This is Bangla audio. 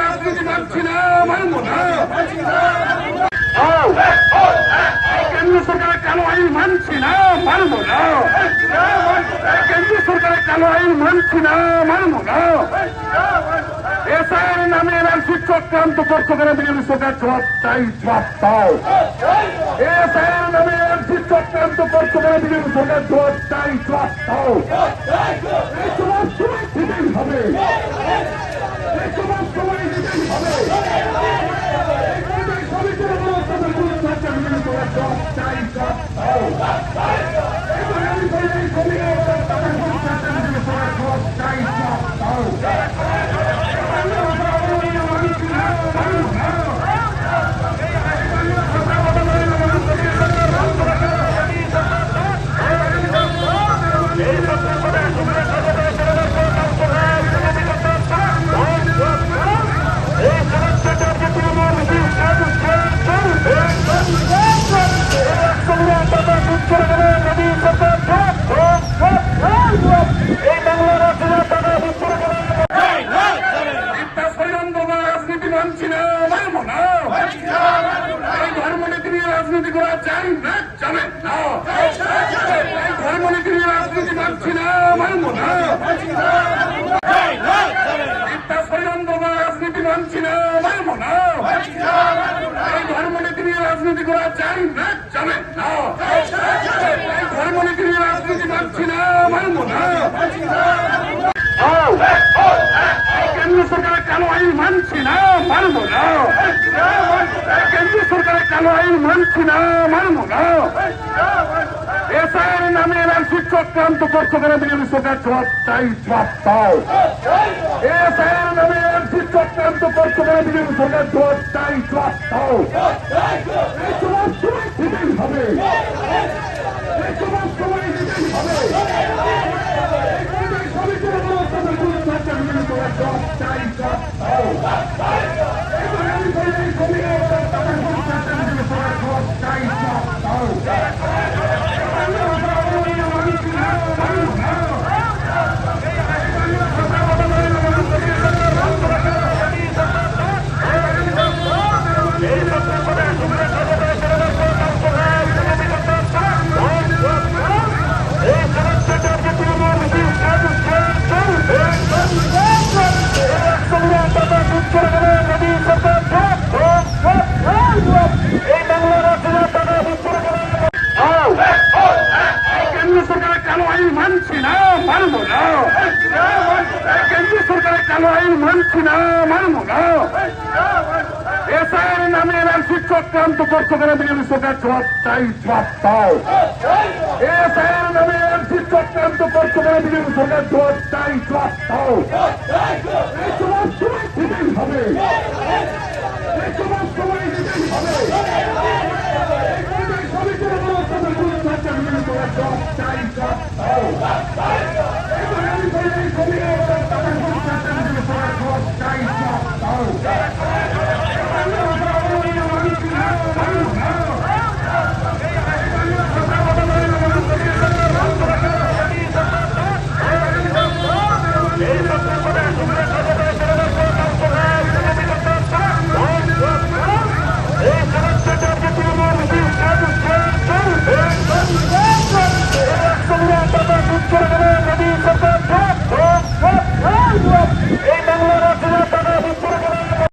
রাজনীতি পাচ্ছি না মানব না কেন্দ্র সরকারের কালো আইন মানছি না মানব না কেন্দ্র সরকারের কালো আইন মানছি না মানব না এসআইয়ের শিক্ষক ক্রান্ত করছে কেন সরকার জবাব চাই জবাব পাও এসআইয়ের চক্রান্ত করছে কেন বিজেপি সরকার। জোর চাই হবে। এই ব্যবস্থাপনা করে সরকার বিজেপি সরকার জবাব চাই জবাব দাও এই বাঙালি সরকারি কমিটির ব্যবস্থাপনা করে সরকার বিজেপি সরকার জবাব চাই জবাব দাও একটা সৈরন্দ্র রাজনীতি মানছি না মানবো না এই ধর্মনীতি নিয়ে রাজনীতি করা যায় না যাবে না এই ধর্মনীতি নিয়ে রাজনীতি মানছি না মানবো না রাজনীতি মানছি না মানবো না এই ধর্মনীতি নিয়ে রাজনীতি করা যায় না যাবে না এই ধর্মনীতি নিয়ে রাজনীতি মানছি না মানবো না কালো আইন মানছি না, মানবো না। কেন্দ্র সরকারের কালো আইন মানছি না, মানবো না। এসআইয়ের নামে এনআরসি চক্রান্ত করছে কেন বিজেপি সরকার জবাব চাই, জবাব দাও এসআইয়ের নামে এনআরসি চক্রান্ত করছে কেন বিজেপি সরকার জবাব চাই, জবাব এই জবাব হবে। বাংলায় মানছি না মানব না এসআর নামে এবার শিক্ষক ক্রান্ত করতে করে বিজেপি সরকার চাই জবাব পাও এসআর নামে এবার শিক্ষক ক্রান্ত করতে করে বিজেপি সরকার চাই জবাব পাও হবে পাও para a galera!